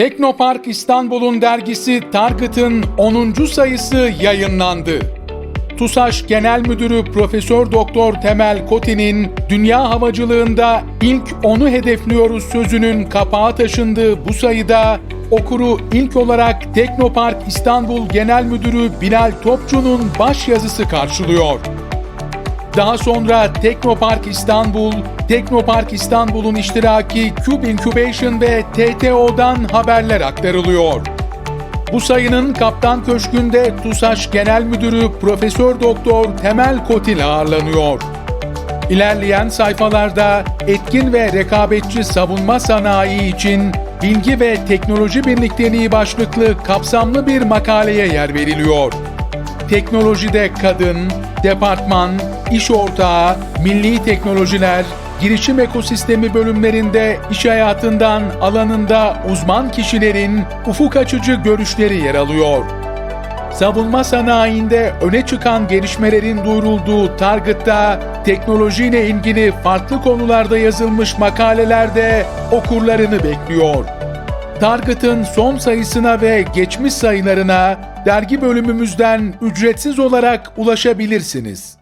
Teknopark İstanbul'un dergisi Target'ın 10. sayısı yayınlandı. TUSAŞ Genel Müdürü Profesör Doktor Temel Koti'nin dünya havacılığında ilk onu hedefliyoruz sözünün kapağı taşındığı bu sayıda okuru ilk olarak Teknopark İstanbul Genel Müdürü Bilal Topçu'nun baş yazısı karşılıyor. Daha sonra Teknopark İstanbul, Teknopark İstanbul'un iştiraki Cube Incubation ve TTO'dan haberler aktarılıyor. Bu sayının Kaptan Köşkü'nde TUSAŞ Genel Müdürü Profesör Doktor Temel Kotil ağırlanıyor. İlerleyen sayfalarda etkin ve rekabetçi savunma sanayi için bilgi ve teknoloji birlikteliği başlıklı kapsamlı bir makaleye yer veriliyor. Teknolojide kadın, departman, iş ortağı, milli teknolojiler, girişim ekosistemi bölümlerinde iş hayatından alanında uzman kişilerin ufuk açıcı görüşleri yer alıyor. Savunma sanayinde öne çıkan gelişmelerin duyurulduğu Target'ta teknolojiyle ilgili farklı konularda yazılmış makalelerde okurlarını bekliyor. Target'ın son sayısına ve geçmiş sayılarına dergi bölümümüzden ücretsiz olarak ulaşabilirsiniz.